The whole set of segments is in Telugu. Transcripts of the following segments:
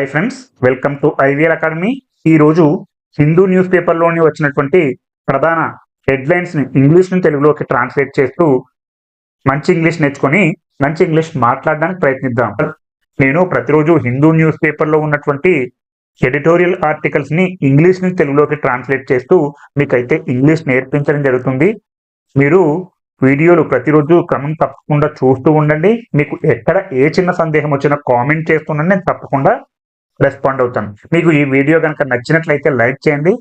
Hi friends welcome to IVL academy ఈరోజు హిందూ న్యూస్ పేపర్లోని వచ్చినటువంటి ప్రధాన హెడ్లైన్స్ని ఇంగ్లీష్ నుంచి తెలుగులోకి ట్రాన్స్లేట్ చేస్తూ మంచి ఇంగ్లీష్ నేర్చుకొని మంచి ఇంగ్లీష్ మాట్లాడడానికి ప్రయత్నిద్దాం. నేను ప్రతిరోజు హిందూ న్యూస్ పేపర్లో ఉన్నటువంటి ఎడిటోరియల్ ఆర్టికల్స్ని ఇంగ్లీష్ నుంచి తెలుగులోకి ట్రాన్స్లేట్ చేస్తూ మీకైతే ఇంగ్లీష్ నేర్పించడం జరుగుతుంది. మీరు వీడియోలు ప్రతిరోజు క్రమం తప్పకుండా చూస్తూ ఉండండి. మీకు ఎక్కడ ఏ చిన్న సందేహం వచ్చినా కామెంట్ చేస్తుండండి నేను తప్పకుండా రెస్పాండ్ అవుతాను. మీకు ఈ వీడియో కనుక నచ్చినట్లయితే లైక్ చేయండి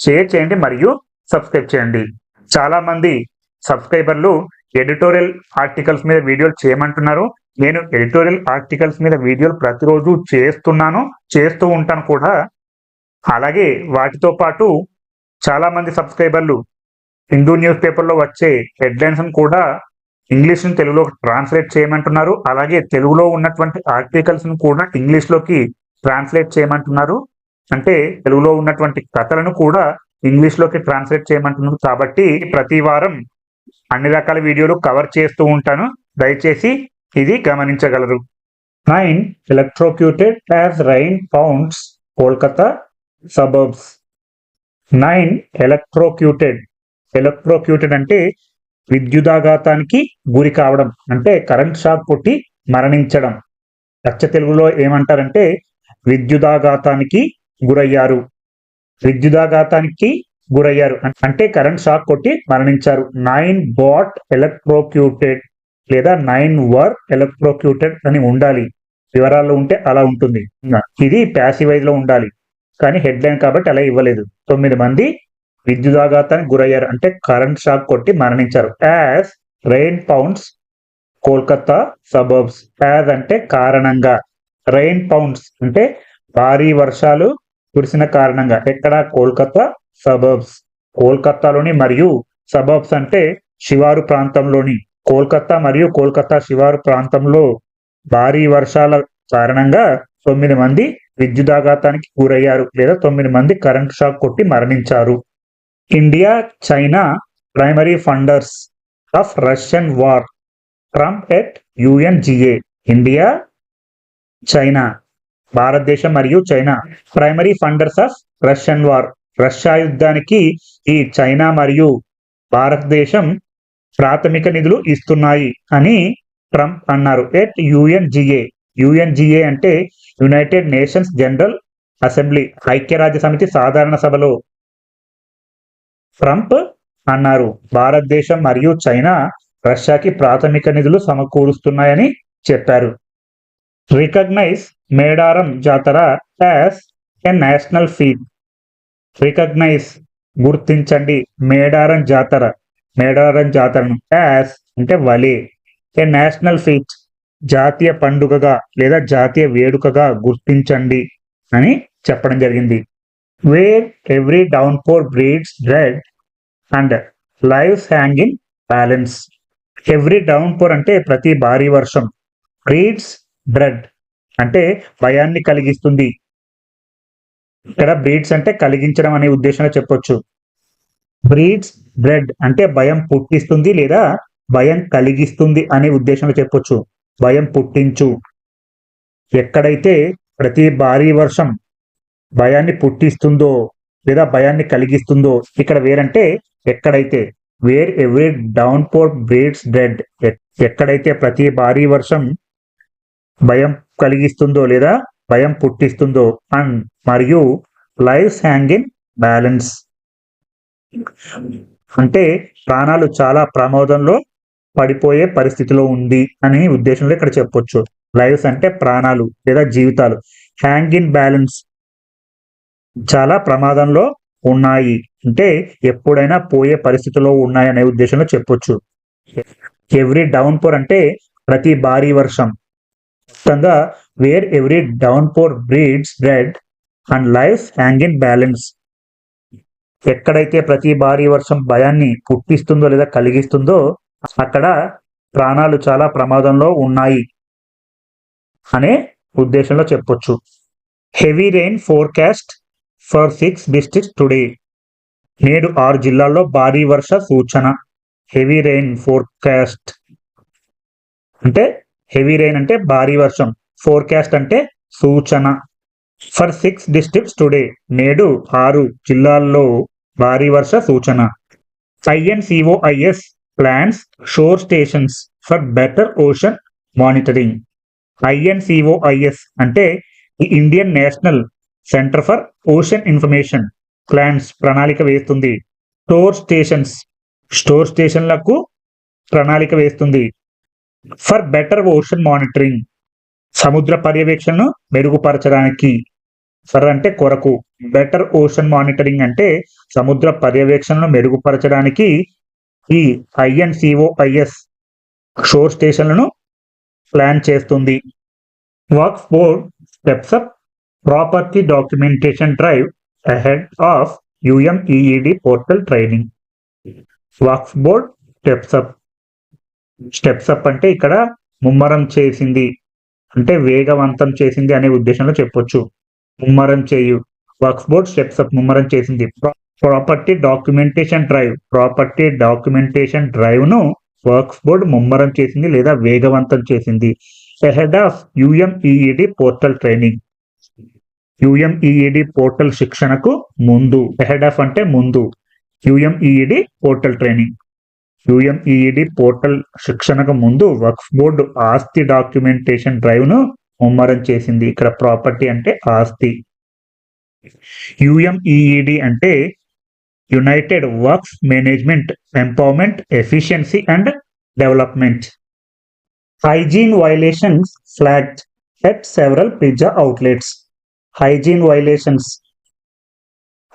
షేర్ చేయండి మరియు సబ్స్క్రైబ్ చేయండి. చాలామంది సబ్స్క్రైబర్లు ఎడిటోరియల్ ఆర్టికల్స్ మీద వీడియోలు చేయమంటున్నారు. నేను ఎడిటోరియల్ ఆర్టికల్స్ మీద వీడియోలు ప్రతిరోజు చేస్తున్నాను చేస్తూ ఉంటాను కూడా. అలాగే వాటితో పాటు చాలామంది సబ్స్క్రైబర్లు హిందూ న్యూస్ పేపర్లో వచ్చే హెడ్లైన్స్ కూడా ఇంగ్లీష్ను తెలుగులోకి తెలుగులో ట్రాన్స్లేట్ చేయమంటున్నారు. అలాగే తెలుగులో ఉన్నటువంటి ఆర్టికల్స్ను కూడా ఇంగ్లీష్లోకి ట్రాన్స్లేట్ చేయమంటున్నారు. అంటే తెలుగులో ఉన్నటువంటి కథలను కూడా ఇంగ్లీష్లోకి ట్రాన్స్లేట్ చేయమంటున్నారు. కాబట్టి ప్రతి వారం అన్ని రకాల వీడియోలు కవర్ చేస్తూ ఉంటాను. దయచేసి ఇది గమనించగలరు. Nine electrocuted as rain pounds Kolkata suburbs nine electrocuted electrocuted అంటే విద్యుదాఘాతానికి గురి కావడం. అంటే కరెంట్ షాక్ కొట్టి మరణించడం. అచ్చ తెలుగులో ఏమంటారంటే విద్యుదాఘాతానికి గురయ్యారు. విద్యుదాఘాతానికి గురయ్యారు. అంటే కరెంట్ షాక్ కొట్టి మరణించారు. నైన్ బాట్ ఎలక్ట్రోక్యూటెడ్ లేదా నైన్ వర్ ఎలక్ట్రోక్యూటెడ్ అని ఉండాలి. వివరాల్లో ఉంటే అలా ఉంటుంది. ఇది ప్యాసివైజ్లో ఉండాలి. కానీ హెడ్ లైన్ కాబట్టి అలా ఇవ్వలేదు. తొమ్మిది మంది విద్యుదాఘాతానికి గురయ్యారు. అంటే కరెంట్ షాక్ కొట్టి మరణించారు. As rain pounds Kolkata suburbs as అంటే కారణంగా. రెయిన్ పౌండ్స్ అంటే భారీ వర్షాలు కురిసిన కారణంగా ఎక్కడ కోల్కతా సబర్బ్స్ కోల్కతాలోని మరియు సబర్బ్స్ అంటే శివారు ప్రాంతంలోని కోల్కతా మరియు కోల్కతా శివారు ప్రాంతంలో భారీ వర్షాల కారణంగా తొమ్మిది మంది విద్యుదాఘాతానికి గురయ్యారు లేదా తొమ్మిది మంది కరెంట్ షాక్ కొట్టి మరణించారు. India China primary funders of Russian war Trump at UNGA India China భారతదేశం మరియు China. Primary funders of Russian war Russia యుద్ధానికి ఈ చైనా మరియు భారతదేశం ప్రాథమిక నిధులు ఇస్తున్నాయి అని ట్రంప్ అన్నారు. ఎట్ యుఎన్జిఏ యుఎన్జిఏ అంటే యునైటెడ్ నేషన్స్ జనరల్ అసెంబ్లీ ఐక్యరాజ్య సమితి సాధారణ సభలో. ట్రంప్ అన్నారు భారతదేశం మరియు చైనా రష్యాకి ప్రాథమిక నిధులు సమకూరుస్తున్నాయని చెప్పారు. Recognise Medaram Jatara as a national feat recognise గుర్తించండి మేడారం జాతర. మేడారం జాతరను యాజ్ అంటే వలే. ఏ నేషనల్ ఫీట్ జాతీయ పండుగగా లేదా జాతీయ వేడుకగా గుర్తించండి అని చెప్పడం జరిగింది. Where every downpour breeds dread and lives hang in balance every downpour అంటే ప్రతి భారీ వర్షం. Breeds dread. అంటే భయాన్ని కలిగిస్తుంది. ఇక్కడ బ్రీడ్స్ అంటే కలిగించడం అనే ఉద్దేశంలో చెప్పొచ్చు. బ్రీడ్స్ బ్రెడ్ అంటే భయం పుట్టిస్తుంది లేదా భయం కలిగిస్తుంది అనే ఉద్దేశంలో చెప్పొచ్చు. భయం పుట్టించు. ఎక్కడైతే ప్రతి భారీ వర్షం భయాన్ని పుట్టిస్తుందో లేదా భయాన్ని కలిగిస్తుందో ఇక్కడ వేరంటే ఎక్కడైతే where every downpour breeds dread. ఎక్కడైతే ప్రతి భారీ వర్షం భయం కలిగిస్తుందో లేదా భయం పుట్టిస్తుందో అండ్ మరియు లైఫ్ హ్యాంగ్ ఇన్ బ్యాలెన్స్ అంటే ప్రాణాలు చాలా ప్రమాదంలో పడిపోయే పరిస్థితిలో ఉంది అని ఉద్దేశంలో ఇక్కడ చెప్పొచ్చు. లైవ్స్ అంటే ప్రాణాలు లేదా జీవితాలు హ్యాంగ్ ఇన్ బ్యాలెన్స్ చాలా ప్రమాదంలో ఉన్నాయి. అంటే ఎప్పుడైనా పోయే పరిస్థితిలో ఉన్నాయి అనే ఉద్దేశంలో చెప్పొచ్చు. ఎవ్రీ డౌన్ పోర్ అంటే ప్రతి భారీ వర్షం మొత్తంగా where every downpour breeds dread and life hang in balance ఎక్కడైతే ప్రతి భారీ వర్షం భయాన్ని పుట్టిస్తుందో లేదా కలిగిస్తుందో అక్కడ ప్రాణాలు చాలా ప్రమాదంలో ఉన్నాయి అనే ఉద్దేశంలో చెప్పొచ్చు. Heavy rain forecast for six districts today నేడు ఆరు జిల్లాల్లో భారీ వర్ష సూచన. హెవీ రెయిన్ ఫోర్కాస్ట్ అంటే హెవీ రెయిన్ అంటే భారీ వర్షం. ఫోర్కాస్ట్ అంటే సూచన. ఫర్ సిక్స్ డిస్ట్రిక్ట్స్ టుడే నేడు ఆరు జిల్లాల్లో భారీ వర్ష సూచన. INCOIS plans shore stations for better ocean monitoring INCOIS అంటే Indian National Centre for Ocean Information plans ప్రణాళిక వేస్తుంది. స్టోర్ స్టేషన్స్ స్టోర్ స్టేషన్లకు ప్రణాళిక వేస్తుంది. ఫర్ బెటర్ ఓషన్ మానిటరింగ్ సముద్ర పర్యవేక్షణను మెరుగుపరచడానికి. ఫర్ అంటే కొరకు. బెటర్ ఓషన్ మానిటరింగ్ అంటే సముద్ర పర్యవేక్షణను మెరుగుపరచడానికి ఈ ఐఎన్సిఓఐఎస్ షోర్ స్టేషన్లను ప్లాన్ చేస్తుంది. Work board steps up property documentation drive ahead of UMEED portal training work board steps up steps up అంటే ఇక్కడ ముమ్మరం చేసింది. అంటే వేగవంతం చేసింది అనే ఉద్దేశంలో చెప్పొచ్చు. ముమ్మరం చేయు. వర్క్స్ బోర్డ్ స్టెప్స్ అప్ ముమ్మరం చేసింది. Property documentation drive property documentation డ్రైవ్ను works board ముమ్మరం చేసింది లేదా వేగవంతం చేసింది. Ahead of UMEED portal training UMEED portal శిక్షణకు ముందు. ఎహెడ్ ఆఫ్ అంటే ముందు. UMEED portal training UMEED portal శిక్షణకు ముందు వర్క్స్ బోర్డు ఆస్తి డాక్యుమెంటేషన్ డ్రైవ్ను ముమ్మరం చేసింది. ఇక్కడ ప్రాపర్టీ అంటే ఆస్తి. యుఎంఈఈడి అంటే united works management empowerment efficiency and development. Hygiene violations flagged at several pizza outlets. Hygiene violations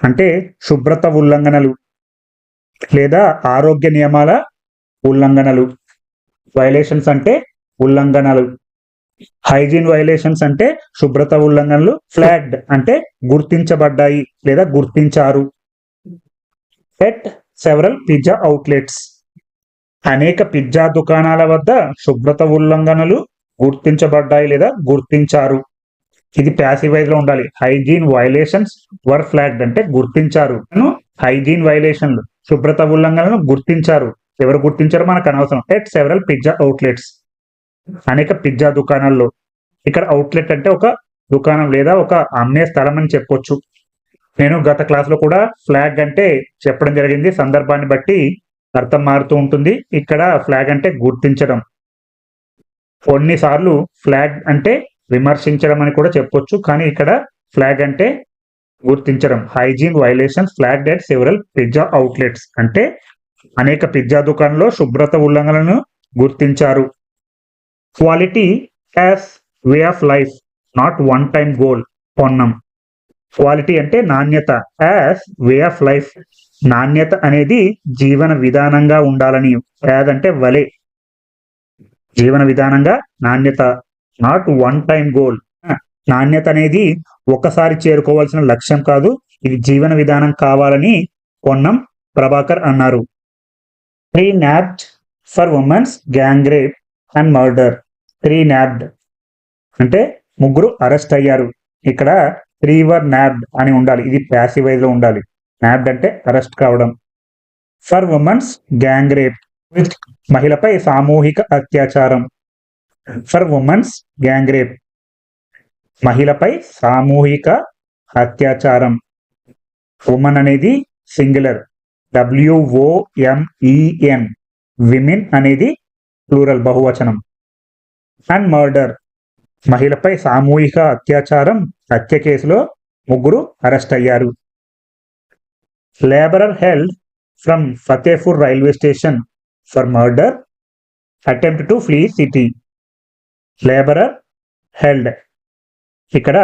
అంటే శుభ్రత ఉల్లంఘనలు. లేదా ఆరోగ్య నియమాల ఉల్లంఘనలు. వైలేషన్స్ అంటే ఉల్లంఘనలు. హైజీన్ వైలేషన్స్ అంటే శుభ్రత ఉల్లంఘనలు. ఫ్లాగ్డ్ అంటే గుర్తించబడ్డాయి లేదా గుర్తించారు. ఎట్ సెవరల్ పిజ్జా అవుట్లెట్స్ అనేక పిజ్జా దుకాణాల వద్ద శుభ్రత ఉల్లంఘనలు గుర్తించబడ్డాయి లేదా గుర్తించారు. ఇది ప్యాసివైజ్లో ఉండాలి. హైజీన్ వైలేషన్స్ వర్ ఫ్లాగ్డ్ అంటే గుర్తించారు. హైజీన్ వైలేషన్లు శుభ్రత ఉల్లంఘనలను గుర్తించారు. ఎవరు గుర్తించారు మనకు అనవసరం. ఎట్ సెవరల్ పిజ్జా అవుట్లెట్స్ అనేక పిజ్జా దుకాణాల్లో. ఇక్కడ అవుట్లెట్ అంటే ఒక దుకాణం లేదా ఒక అమ్మే స్థలం అని చెప్పొచ్చు. నేను గత క్లాస్లో కూడా ఫ్లాగ్ అంటే చెప్పడం జరిగింది. సందర్భాన్ని బట్టి అర్థం మారుతూ ఉంటుంది. ఇక్కడ ఫ్లాగ్ అంటే గుర్తించడం. కొన్నిసార్లు ఫ్లాగ్ అంటే విమర్శించడం అని కూడా చెప్పొచ్చు. కానీ ఇక్కడ ఫ్లాగ్ అంటే గుర్తించడం. Hygiene violation flagged at several pizza outlets అంటే అనేక పిజ్జా దుకాణంలో శుభ్రత ఉల్లంఘనలను గుర్తించారు. Quality as way of life not one time goal Ponnam. Quality అంటే నాణ్యత. యాజ్ వే ఆఫ్ లైఫ్ నాణ్యత అనేది జీవన విధానంగా ఉండాలని. యాజ్ అంటే వలే. జీవన విధానంగా నాణ్యత. నాట్ వన్ టైం గోల్ నాణ్యత అనేది ఒకసారి చేరుకోవాల్సిన లక్ష్యం కాదు ఇది జీవన విధానం కావాలని పొన్నం ప్రభాకర్ అన్నారు. Three nabbed for woman's gang rape and murder three nabbed అంటే ముగ్గురు అరెస్ట్ అయ్యారు. ఇక్కడ త్రీ వర్ నాప్డ్ అని ఉండాలి. ఇది ప్యాసివైజ్లో ఉండాలి. నాప్డ్ అంటే అరెస్ట్ కావడం. ఫర్ ఉమెన్స్ గ్యాంగ్ రేప్ మహిళపై సామూహిక అత్యాచారం. ఫర్ ఉమెన్స్ గ్యాంగ్ రేప్ మహిళపై సామూహిక అత్యాచారం. ఉమెన్ అనేది సింగులర్. డబ్ల్యూఓఎంఈఎన్ విమెన్ అనేది ప్లూరల్ బహువచనం. And murder. మహిళపై సామూహిక అత్యాచారం. హత్య కేసులో ముగ్గురు అరెస్ట్ అయ్యారు. Labourer held from Fatehpur railway station for murder. Attempt to flee city. Labourer held ఇక్కడ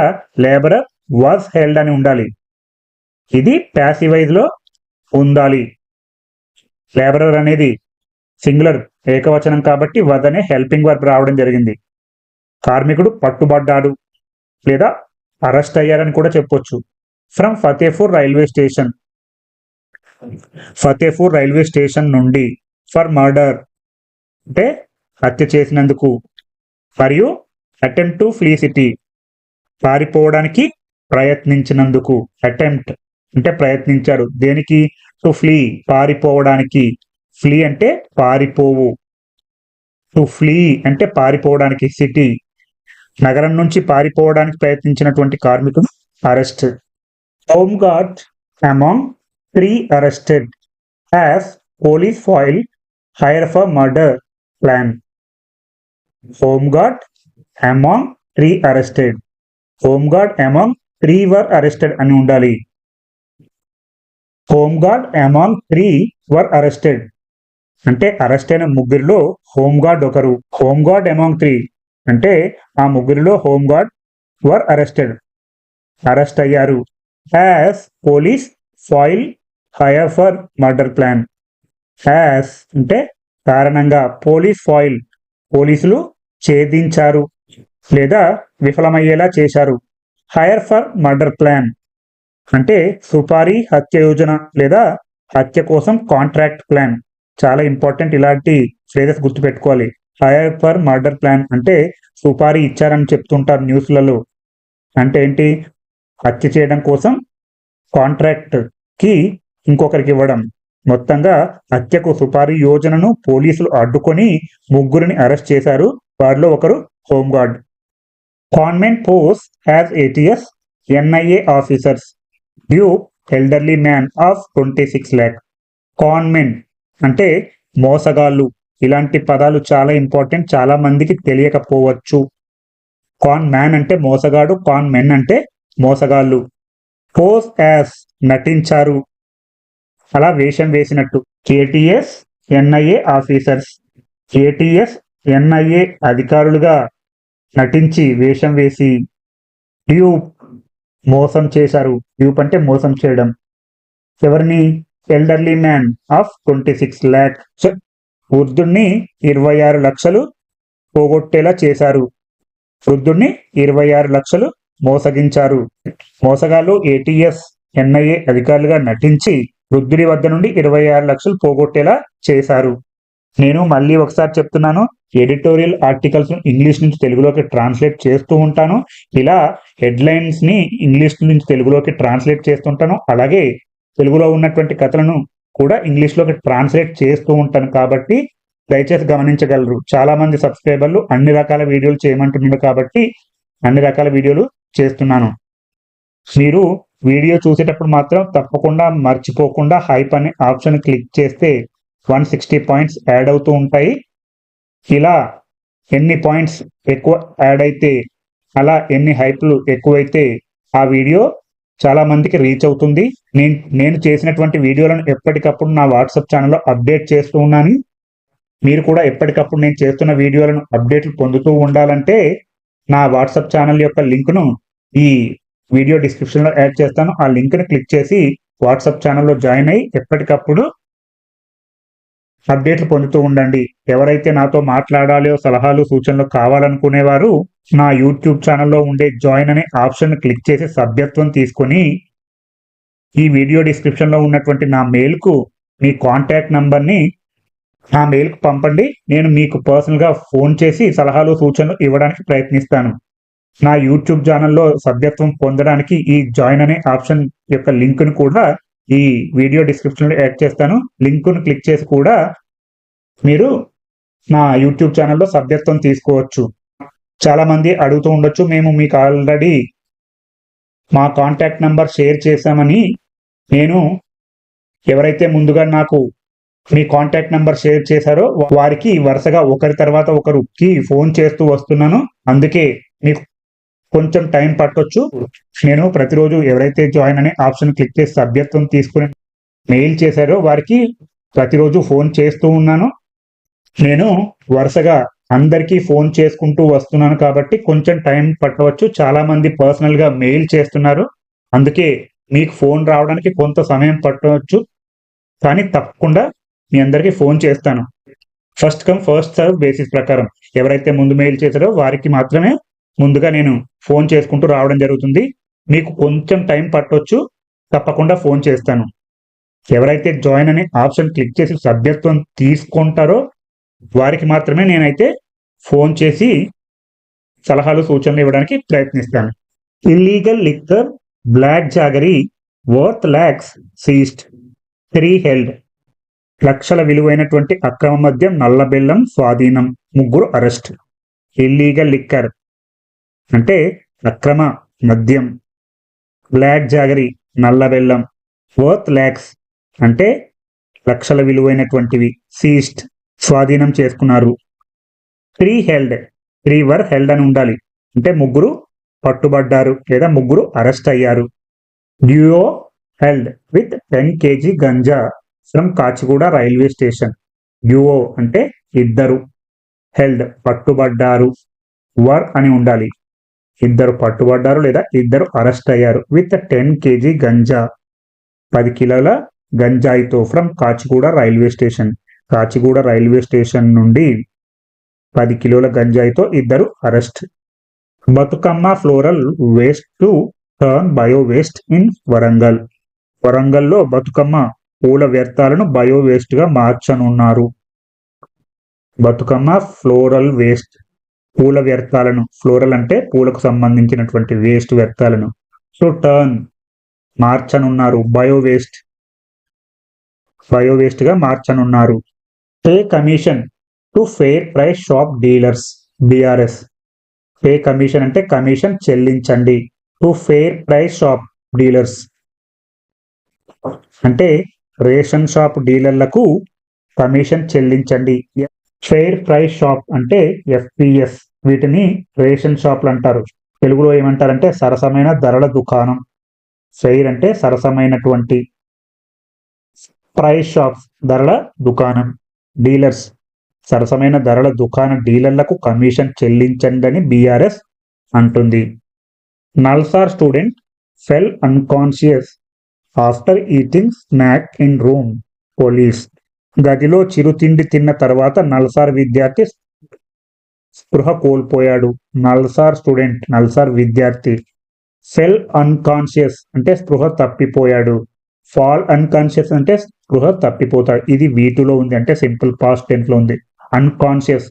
లేబరర్ వాజ్ హెల్డ్ అని ఉండాలి. ఇది ప్యాసివైజ్లో ఉండాలి. లేబరర్ అనేది సింగులర్ ఏకవచనం కాబట్టి వద్ అనే హెల్పింగ్ వర్బ్ రావడం జరిగింది. కార్మికుడు పట్టుబడ్డాడు లేదా అరెస్ట్ అయ్యారని కూడా చెప్పొచ్చు. From Fatehpur railway station Fatehpur railway station నుండి ఫర్ మర్డర్ అంటే హత్య చేసినందుకు మరియు అటెంప్ట్ టు ఫ్లీ సిటీ పారిపోవడానికి ప్రయత్నించినందుకు అటెంప్ట్ అంటే ప్రయత్నించాడు దేనికి? టు ఫ్లీ పారిపోవడానికి. ఫ్లీ అంటే పారిపోవు. టు ఫ్లీ అంటే పారిపోవడానికి. సిటీ నగరం నుంచి పారిపోవడానికి ప్రయత్నించినటువంటి కార్మికుడు arrest home guard among three arrested as police foil hire for murder plan home guard among three arrested home guard among three were arrested అని ఉండాలి. Home guard among three were arrested. అంటే అరెస్ట్ అయిన ముగ్గురిలో హోమ్ గార్డ్ ఒకరు హోమ్ గార్డ్ అమాంగ్ త్రీ. అంటే ఆ ముగ్గురిలో home guard were arrested. Arrest అయ్యారు. As police foil hire for murder plan. As అంటే కారణంగా పోలీస్ ఫాయిల్ పోలీసులు ఛేదించారు. లేదా విఫలమయ్యేలా చేశారు. Hire for murder plan. అంటే సుపారీ హత్య యోజన లేదా హత్య కోసం కాంట్రాక్ట్ ప్లాన్. చాలా ఇంపార్టెంట్ ఇలాంటి ఫ్రేజెస్ గుర్తుపెట్టుకోవాలి. హైర్ ఫర్ మర్డర్ ప్లాన్ అంటే సుపారీ ఇచ్చారని చెప్తుంటారు న్యూస్లలో. అంటే ఏంటి? హత్య చేయడం కోసం కాంట్రాక్ట్కి ఇంకొకరికి ఇవ్వడం. మొత్తంగా హత్యకు సుపారీ యోజనను పోలీసులు అడ్డుకొని ముగ్గురిని అరెస్ట్ చేశారు. వారిలో ఒకరు home guard. Conmen posed as ATS NIA officers dupe elderly man of twenty six lakh conmen అంటే మోసగాళ్ళు. ఇలాంటి పదాలు చాలా ఇంపార్టెంట్ చాలా మందికి తెలియకపోవచ్చు. కాన్ మ్యాన్ అంటే మోసగాడు కాన్ మెన్ అంటే మోసగాళ్ళు. పోస్ యాస్ నటించారు. అలా వేషం వేసినట్టు. ATS NIA officers ATS NIA అధికారులుగా నటించి వేషం వేసి డ్యూప్ మోసం చేశారు. డ్యూప్ అంటే మోసం చేయడం. ఎవరిని? Elderly man of twenty six lakh వృద్ధుణ్ణి ఇరవై ఆరు లక్షలు పోగొట్టేలా చేశారు. వృద్ధుణ్ణి ఇరవై ఆరు లక్షలు మోసగించారు. మోసగాళ్ళు ఏటీఎస్ ఎన్ఐఏ అధికారులుగా నటించి వృద్ధుడి వద్ద నుండి ఇరవై ఆరు లక్షలు పోగొట్టేలా చేశారు. నేను మళ్ళీ ఒకసారి చెప్తున్నాను ఎడిటోరియల్ ఆర్టికల్స్ ఇంగ్లీష్ నుంచి తెలుగులోకి ట్రాన్స్లేట్ చేస్తూ ఉంటాను. ఇలా హెడ్లైన్స్ని ఇంగ్లీష్ నుంచి తెలుగులోకి ట్రాన్స్లేట్ చేస్తుంటాను అలాగే తెలుగులో ఉన్నటువంటి కథలను కూడా ఇంగ్లీష్లోకి ట్రాన్స్లేట్ చేస్తూ ఉంటాను కాబట్టి దయచేసి గమనించగలరు. చాలా మంది సబ్స్క్రైబర్లు అన్ని రకాల వీడియోలు చేయమంటున్నారు కాబట్టి అన్ని రకాల వీడియోలు చేస్తున్నాను. మీరు వీడియో చూసేటప్పుడు మాత్రం తప్పకుండా మర్చిపోకుండా హైప్ అనే ఆప్షన్ క్లిక్ చేస్తే వన్ సిక్స్టీ పాయింట్స్ యాడ్ అవుతూ ఉంటాయి. ఇలా ఎన్ని పాయింట్స్ ఎక్కువ యాడ్ అయితే అలా ఎన్ని హైప్లు ఎక్కువైతే ఆ వీడియో చాలా మందికి రీచ్ అవుతుంది. నేను నేను చేసినటువంటి వీడియోలను ఎప్పటికప్పుడు నా వాట్సాప్ ఛానల్లో అప్డేట్ చేస్తూ ఉన్నాను. మీరు కూడా ఎప్పటికప్పుడు నేను చేస్తున్న వీడియోలను అప్డేట్లు పొందుతూ ఉండాలంటే నా వాట్సాప్ ఛానల్ యొక్క లింక్ను ఈ వీడియో డిస్క్రిప్షన్లో యాడ్ చేస్తాను. ఆ లింక్ని క్లిక్ చేసి వాట్సాప్ ఛానల్లో జాయిన్ అయ్యి ఎప్పటికప్పుడు అప్డేట్లు పొందుతూ ఉండండి. ఎవరైతే నాతో మాట్లాడాలో సలహాలు సూచనలు కావాలనుకునేవారు నా యూట్యూబ్ ఛానల్లో ఉండే జాయిన్ అనే ఆప్షన్ క్లిక్ చేసి సభ్యత్వం తీసుకొని ఈ వీడియో డిస్క్రిప్షన్లో ఉన్నటువంటి నా మెయిల్కు మీ కాంటాక్ట్ నంబర్ని నా మెయిల్కు పంపండి. నేను మీకు పర్సనల్గా ఫోన్ చేసి సలహాలు సూచనలు ఇవ్వడానికి ప్రయత్నిస్తాను. నా యూట్యూబ్ ఛానల్లో సభ్యత్వం పొందడానికి ఈ జాయిన్ అనే ఆప్షన్ యొక్క లింక్ను కూడా ఈ వీడియో డిస్క్రిప్షన్లో యాడ్ చేస్తాను. లింకును క్లిక్ చేసి కూడా మీరు నా యూట్యూబ్ ఛానల్లో సభ్యత్వం తీసుకోవచ్చు. చాలామంది అడుగుతూ ఉండొచ్చు మేము మీకు ఆల్రెడీ మా కాంటాక్ట్ నంబర్ షేర్ చేశామని. నేను ఎవరైతే ముందుగా నాకు మీ కాంటాక్ట్ నంబర్ షేర్ చేశారో వారికి వరుసగా ఒకరి తర్వాత ఒకరికి ఫోన్ చేస్తూ వస్తున్నాను. అందుకే మీకు కొంచెం టైం పట్టొచ్చు. నేను ప్రతిరోజు ఎవరైతే జాయిన్ అనే ఆప్షన్ క్లిక్ చేసి సభ్యత్వం తీసుకుని మెయిల్ చేశారో వారికి ప్రతిరోజు ఫోన్ చేస్తూ ఉన్నాను. నేను వరుసగా అందరికీ ఫోన్ చేసుకుంటూ వస్తున్నాను కాబట్టి కొంచెం టైం పట్టవచ్చు. చాలా మంది పర్సనల్గా మెయిల్ చేస్తున్నారు. అందుకే మీకు ఫోన్ రావడానికి కొంత సమయం పట్టవచ్చు. కానీ తప్పకుండా మీ అందరికీ ఫోన్ చేస్తాను. First come first serve basis ప్రకారం ఎవరైతే ముందు మెయిల్ చేశారో వారికి మాత్రమే ముందుగా నేను ఫోన్ చేసుకుంటూ రావడం జరుగుతుంది. మీకు కొంచెం టైం పట్టొచ్చు. తప్పకుండా ఫోన్ చేస్తాను. ఎవరైతే జాయిన్ అనే ఆప్షన్ క్లిక్ చేసి సభ్యత్వం తీసుకుంటారో వారికి మాత్రమే నేనైతే ఫోన్ చేసి సలహాలు సూచనలు ఇవ్వడానికి ప్రయత్నిస్తాను. Illegal liquor black jaggery worth lakhs seized three held లక్షల విలువైనటువంటి అక్రమ మద్యం నల్లబెల్లం స్వాధీనం. ముగ్గురు అరెస్ట్ ఇల్లీగల్ లిక్కర్ అంటే అక్రమ మద్యం బ్లాక్ జాగరి నల్ల బెల్లం వర్త్ ల్యాక్స్ అంటే లక్షల విలువైనటువంటివి సీస్ట్ స్వాధీనం చేసుకున్నారు. Three held three were held అని ఉండాలి. అంటే ముగ్గురు పట్టుబడ్డారు లేదా ముగ్గురు అరెస్ట్ అయ్యారు. Duo held with ten KG ganja from Kacheguda railway station. Duo అంటే ఇద్దరు. హెల్డ్ పట్టుబడ్డారు. వర్ అని ఉండాలి. ఇద్దరు పట్టుబడ్డారు లేదా ఇద్దరు అరెస్ట్ అయ్యారు. విత్ టెన్ కేజీ గంజా పది కిలోల గంజాయితో from Kacheguda railway station. Kacheguda railway station నుండి పది కిలోల గంజాయితో ఇద్దరు arrest. Bathukamma floral waste to turn bio waste in Warangal. వరంగల్లో బతుకమ్మ పూల వ్యర్థాలను బయో వేస్ట్గా మార్చనున్నారు. బతుకమ్మ ఫ్లోరల్ వేస్ట్ పూల వ్యర్థాలను ఫ్లోరల్ అంటే పూలకు సంబంధించినటువంటి వేస్ట్ వ్యర్థాలను. సో టర్న్ మార్చనున్నారు. బయో వేస్ట్ బయో వేస్ట్గా మార్చనున్నారు. Pay commission to fair price shop dealers BRS. Pay commission అంటే కమిషన్ చెల్లించండి. To fair price shop dealers. అంటే రేషన్ షాప్ డీలర్లకు కమిషన్ చెల్లించండి. ఫెయిర్ ప్రైస్ షాప్ అంటే ఎఫ్పిఎస్. వీటిని రేషన్ షాప్లు అంటారు. తెలుగులో ఏమంటారంటే సరసమైన ధరల దుకాణం. ఫెయిర్ అంటే సరసమైనటువంటి ప్రైస్ షాప్స్ ధరల దుకాణం. డీలర్స్ సరసమైన ధరల దుకాణ డీలర్లకు కమిషన్ చెల్లించండి అని బీఆర్ఎస్ అంటుంది. NALSAR student fell unconscious after eating snack in room police. గదిలో చిరుతిండి తిన్న తర్వాత నల్సార్ విద్యార్థి స్పృహ కోల్పోయాడు. నల్సార్ స్టూడెంట్ నల్సార్ విద్యార్థి. ఫెల్ అన్కాన్షియస్ అంటే స్పృహ తప్పిపోయాడు. ఫాల్ అన్కాన్షియస్ అంటే స్పృహ తప్పిపోతాడు. ఇది వీటిలో ఉంది అంటే సింపుల్ పాస్ట్ టెన్స్లో ఉంది. అన్కాన్షియస్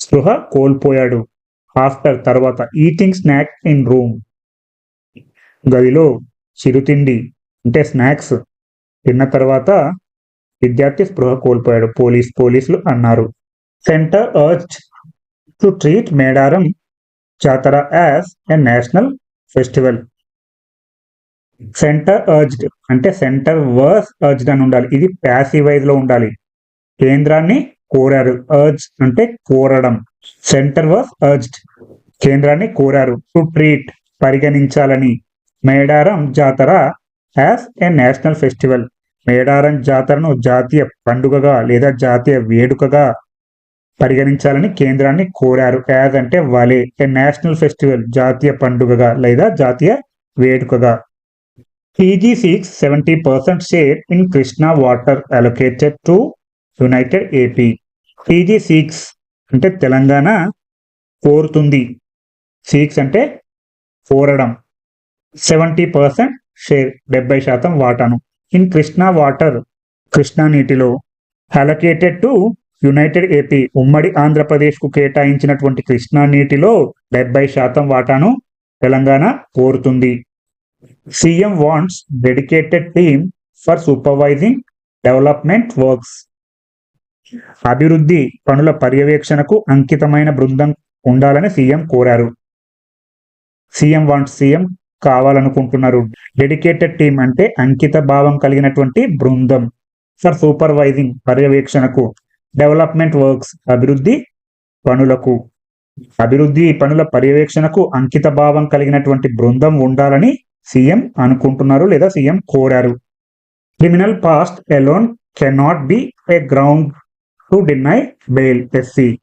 స్పృహ కోల్పోయాడు. ఆఫ్టర్ తర్వాత ఈటింగ్ స్నాక్ ఇన్ రూమ్. గదిలో చిరుతిండి అంటే స్నాక్స్ తిన్న తర్వాత విద్యార్థి స్పృహ కోల్పోయాడు. పోలీస్ పోలీసులు అన్నారు. Centre urge to treat Medaram Jatara as a national festival. Centre urged అంటే సెంటర్ వర్స్ అర్జ్డ్ అని ఉండాలి. ఇది ప్యాసివైజ్లో ఉండాలి. కేంద్రాన్ని కోరారు. అర్జ్ అంటే కోరడం. సెంటర్ వర్స్ అర్జ్డ్ కేంద్రాన్ని కోరారు. To treat పరిగణించాలని Medaram Jatara as a national festival. Medaram జాతరను జాతీయ పండుగగా లేదా జాతీయ వేడుకగా పరిగణించాలని కేంద్రాన్ని కోరారు. యాజ్ అంటే వలే ఏ నేషనల్ ఫెస్టివల్ జాతీయ పండుగగా లేదా జాతీయ వేడుకగా. TG seeks seventy percent share in Krishna water allocated to united AP. TG seeks అంటే తెలంగాణ కోరుతుంది. సిక్స్ అంటే కోరడం. సెవెంటీ పర్సెంట్ షేర్ డెబ్బై శాతం వాటాను. ఇన్ కృష్ణా వాటర్ కృష్ణా నీటిలో అలకేటెడ్ టు యునైటెడ్ ఏపీ ఉమ్మడి ఆంధ్రప్రదేశ్కు కేటాయించినటువంటి కృష్ణా నీటిలో డెబ్బై శాతం వాటాను తెలంగాణ కోరుతుంది. CM wants dedicated team for supervising development works అభివృద్ధి పనుల పర్యవేక్షణకు అంకితమైన బృందం ఉండాలని సీఎం కోరారు. సీఎం వాంట్స్ సీఎం కావాలనుకుంటున్నారు. డెడికేటెడ్ టీమ్ అంటే అంకిత భావం కలిగినటువంటి బృందం. ఫర్ సూపర్వైజింగ్ పర్యవేక్షణకు డెవలప్మెంట్ వర్క్స్ అభివృద్ధి పనులకు. అభివృద్ధి పనుల పర్యవేక్షణకు అంకిత భావం కలిగినటువంటి బృందం ఉండాలని సీఎం అనుకుంటున్నారు లేదా సీఎం కోరారు. Criminal past alone cannot be a ground to deny bail SC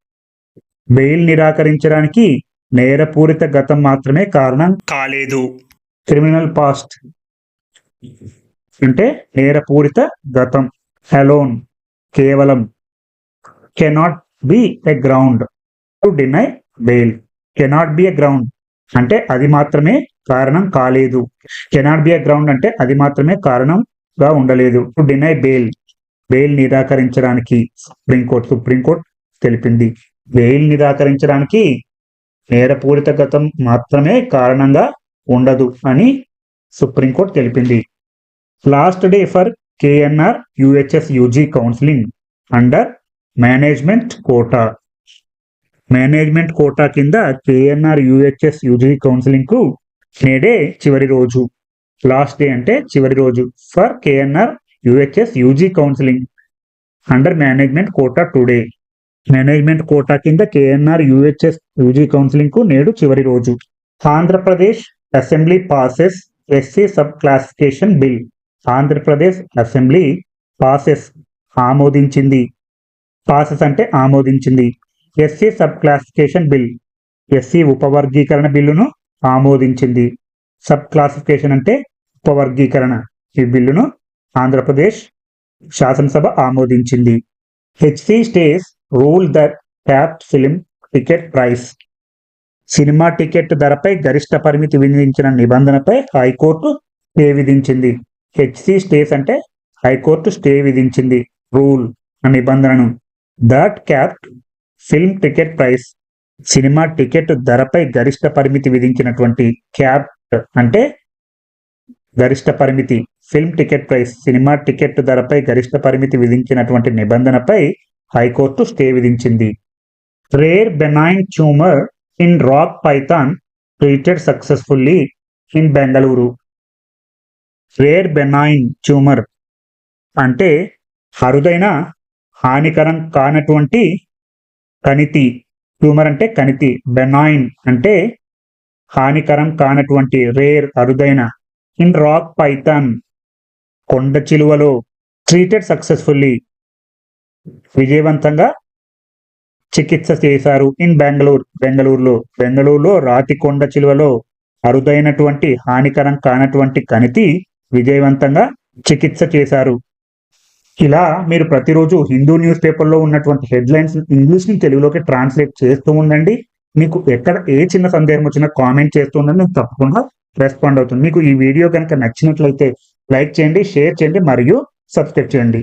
bail నిరాకరించడానికి నేరపూరిత గతం మాత్రమే కారణం కాలేదు. క్రిమినల్ పాస్ట్ అంటే నేరపూరిత గతం అలోన్ కేవలం cannot be a ground to deny bail cannot be a ground అంటే అది మాత్రమే కారణం కాలేదు. కెనాట్ బి ఎ గ్రౌండ్ అంటే అది మాత్రమే కారణంగా ఉండలేదు. టు డినై బెయిల్ బెయిల్ నిరాకరించడానికి సుప్రీంకోర్టు సుప్రీంకోర్టు తెలిపింది. బెయిల్ నిరాకరించడానికి నేరపూరిత గతం మాత్రమే కారణంగా ఉండదు అని సుప్రీంకోర్టు తెలిపింది. Last day for KNR UHS UG counselling under management quota. Management quota కింద కేఎన్ఆర్ యుహెచ్ఎస్ యూజీ కౌన్సిలింగ్కు నేడే చివరి రోజు. లాస్ట్ డే అంటే చివరి రోజు for KNR UHS UG counselling under management quota today. Management quota కింద కేఎన్ఆర్ యుహెచ్ఎస్ యూజీ కౌన్సిలింగ్కు నేడు చివరి రోజు. Andhra Pradesh assembly passes SC sub classification bill. Andhra Pradesh assembly passes ఆమోదించింది. పాసెస్ అంటే ఆమోదించింది. SC sub classification bill. SC ఉపవర్గీకరణ బిల్లును ఆమోదించింది. సబ్ క్లాసిఫికేషన్ అంటే ఉపవర్గీకరణ. ఈ బిల్లును ఆంధ్రప్రదేశ్ శాసనసభ ఆమోదించింది. HC stays rule the cap film ticket price. Cinema ticket ధరపై గరిష్ట పరిమితి విధించిన నిబంధనపై హైకోర్టు స్టే విధించింది. హెచ్సి స్టేస్ అంటే హైకోర్టు స్టే విధించింది. రూల్ నిబంధనను. That cap film ticket price. Cinema ticket ధరపై గరిష్ట పరిమితి విధించినటువంటి క్యాప్ అంటే గరిష్ట పరిమితి. Film ticket price. Cinema ticket ధరపై గరిష్ట పరిమితి విధించినటువంటి నిబంధనపై హైకోర్టు స్టే విధించింది. Rare benign tumour in rock python treated successfully in Bengaluru rare benign tumour అంటే అరుదైన హానికరం కానటువంటి కణితి. ట్యూమర్ అంటే కణితి బెనాయిన్ అంటే హానికరం కానటువంటి రేర్ అరుదైన. ఇన్ రాక్ పైథాన్ కొండ చిలువలో ట్రీటెడ్ సక్సెస్ఫుల్లీ విజయవంతంగా చికిత్స చేశారు. ఇన్ బెంగళూరు బెంగళూరులో బెంగళూరులో రాతి కొండ చిలువలో అరుదైనటువంటి హానికరం కానటువంటి కణితి విజయవంతంగా చికిత్స చేశారు. ఇలా మీరు ప్రతిరోజు హిందూ న్యూస్ పేపర్లో ఉన్నటువంటి హెడ్లైన్స్ ఇంగ్లీష్ని తెలుగులోకి ట్రాన్స్లేట్ చేస్తూ ఉండండి. మీకు ఎక్కడ ఏ చిన్న సందేహం వచ్చినా కామెంట్ చేస్తూ ఉండండి. నేను తప్పకుండా రెస్పాండ్ అవుతుంది మీకు ఈ వీడియో కనుక నచ్చినట్లయితే లైక్ చేయండి షేర్ చేయండి మరియు సబ్స్క్రైబ్ చేయండి.